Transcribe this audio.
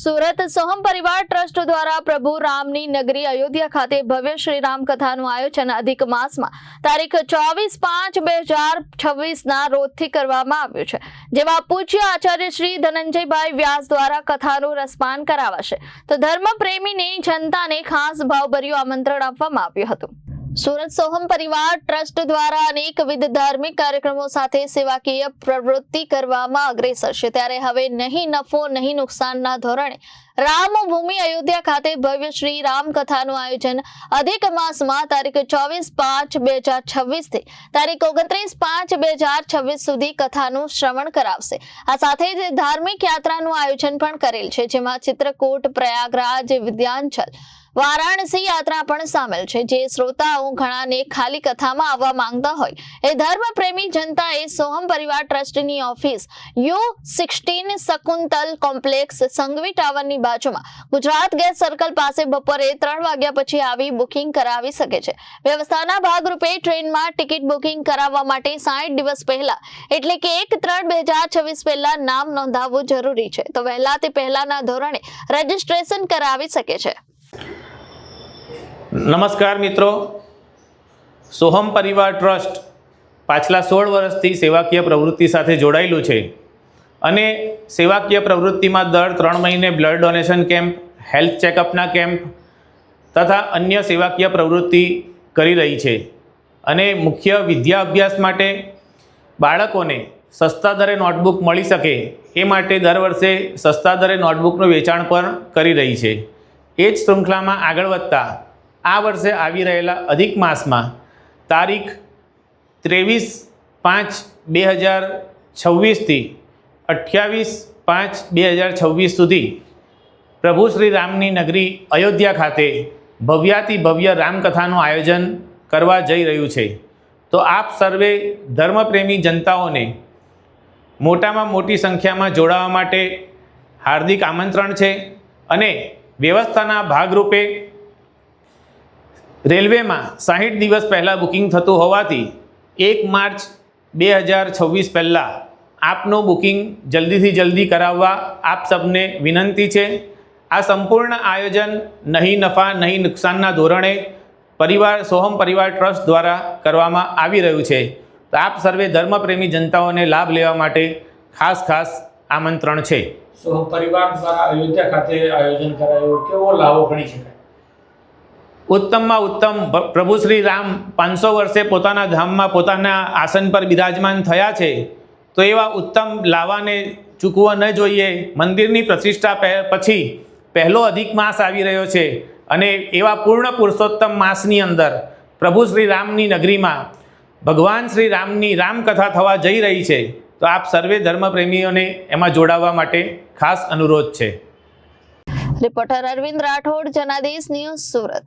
સુરત સોહમ પરિવાર ટ્રસ્ટ દ્વારા પ્રભુ રામની નગરી અયોધ્યા ખાતે ભવ્ય શ્રી રામ કથાનું આયોજન અધિક માસમાં તારીખ ચોવીસ પાંચ બે હજાર છવ્વીસના રોજથી કરવામાં આવ્યું છે, જેમાં પૂજ્ય આચાર્ય શ્રી ધનંજયભાઈ વ્યાસ દ્વારા કથાનું રસપાન કરાવાશે. તો ધર્મપ્રેમીની જનતાને ખાસ ભાવભર્યું આમંત્રણ આપવામાં આવ્યું હતું. સુરત સોહમ પરિવાર ટ્રસ્ટ દ્વારા અનેકવિધ ધાર્મિક કાર્યક્રમો સાથે સેવાકીય પ્રવૃત્તિ કરવામાં અગ્રેસર છે. ત્યારે હવે નહીં નફો, નહીં નુકસાનના ધોરણે રામભૂમિ અયોધ્યા ખાતે ભવ્ય શ્રી રામકથાનું આયોજન અધિક માસમાં તારીખ ચોવીસ પાંચ બે હજાર છવ્વીસથી તારીખ ઓગણત્રીસ પાંચ બે હજાર છવ્વીસ સુધી કથાનું શ્રવણ કરાવશે. આ સાથે જ ધાર્મિક યાત્રાનું આયોજન પણ કરેલ છે, જેમાં ચિત્રકૂટ, પ્રયાગરાજ, વિદ્યાંચલ વારાણસી યાત્રા પણ સામેલ છે, જે શ્રોતાઓ ઘણાને ખાલી કથામાં આવવા માંગતા હોય. એ ધર્મપ્રેમી જનતાએ સોહમ પરિવાર ટ્રસ્ટની office U sixteen Shakuntal complex Sanghvi ટાવરની બાજુમાં ગુજરાત ગેસ સર્કલ પાસે બપોરે ત્રણ વાગ્યા પછી આવી બુકિંગ કરાવી શકે છે. વ્યવસ્થાના ભાગરૂપે ટ્રેનમાં ટિકિટ બુકિંગ કરાવવા માટે સાઠ દિવસ પહેલા એટલે કે એક ત્રણ બે હજાર છવ્વીસ પહેલા નામ નોંધાવવું જરૂરી છે. તો વહેલા તે પહેલાના ધોરણે રજીસ્ટ્રેશન કરાવી શકે છે. નમસ્કાર મિત્રો. સોહમ પરિવાર ટ્રસ્ટ પાછલા સોળ વર્ષથી સેવાકીય પ્રવૃત્તિ સાથે જોડાયેલું છે અને સેવાકીય પ્રવૃત્તિમાં દર ત્રણ મહિને બ્લડ ડોનેશન કેમ્પ, હેલ્થ ચેકઅપના કેમ્પ તથા અન્ય સેવાકીય પ્રવૃત્તિ કરી રહી છે અને મુખ્ય વિદ્યા અભ્યાસ માટે બાળકોને સસ્તા દરે નોટબુક મળી શકે એ માટે દર વર્ષે સસ્તા દરે નોટબુકનું વેચાણ પણ કરી રહી છે. એ જ શૃંખલામાં આગળ વધતા આ વર્ષે આવી રહેલા અધિક માસમાં તારીખ ત્રેવીસ પાંચ બે હજાર છવ્વીસથી અઠ્યાવીસ પાંચ બે હજાર છવ્વીસ સુધી પ્રભુ શ્રી રામની નગરી અયોધ્યા ખાતે ભવ્યાતિ ભવ્ય રામકથાનું આયોજન કરવા જઈ રહ્યું છે. તો આપ સર્વે ધર્મપ્રેમી જનતાઓને મોટામાં મોટી સંખ્યામાં જોડાવા માટે હાર્દિક આમંત્રણ છે અને વ્યવસ્થાના ભાગરૂપે રેલવેમાં સાહીઠ દિવસ પહેલાં બુકિંગ થતું હોવાથી એક માર્ચ બે હજાર છવ્વીસ પહેલાં આપનું બુકિંગ જલ્દીથી જલ્દી કરાવવા આપ સબને વિનંતી છે. આ સંપૂર્ણ આયોજન નહીં નફા નહીં નુકસાનના ધોરણે પરિવાર સોહમ પરિવાર ટ્રસ્ટ દ્વારા કરવામાં આવી રહ્યું છે. તો આપ સર્વે ધર્મપ્રેમી જનતાઓને લાભ લેવા માટે ખાસ ખાસ આમંત્રણ છે. સોહમ પરિવાર દ્વારા અયોધ્યા ખાતે આયોજન કરાયું. કેવો લાભો ગણી શકાય? ઉત્તમમાં ઉત્તમ. પ્રભુ શ્રી રામ પાંચસો વર્ષે પોતાના ધામમાં પોતાના આસન પર બિરાજમાન થયા છે. તો એવા ઉત્તમ લાવાને ચૂકવો ન જોઈએ. મંદિરની પ્રતિષ્ઠા પછી પહેલો અધિક માસ આવી રહ્યો છે અને એવા પૂર્ણ પુરુષોત્તમ માસની અંદર પ્રભુ શ્રી રામની નગરીમાં ભગવાન શ્રી રામની રામકથા થવા જઈ રહી છે. તો આપ સર્વે ધર્મપ્રેમીઓને એમાં જોડાવા માટે ખાસ અનુરોધ છે. Reporter Arvind Rathod, Janadesh news Surat.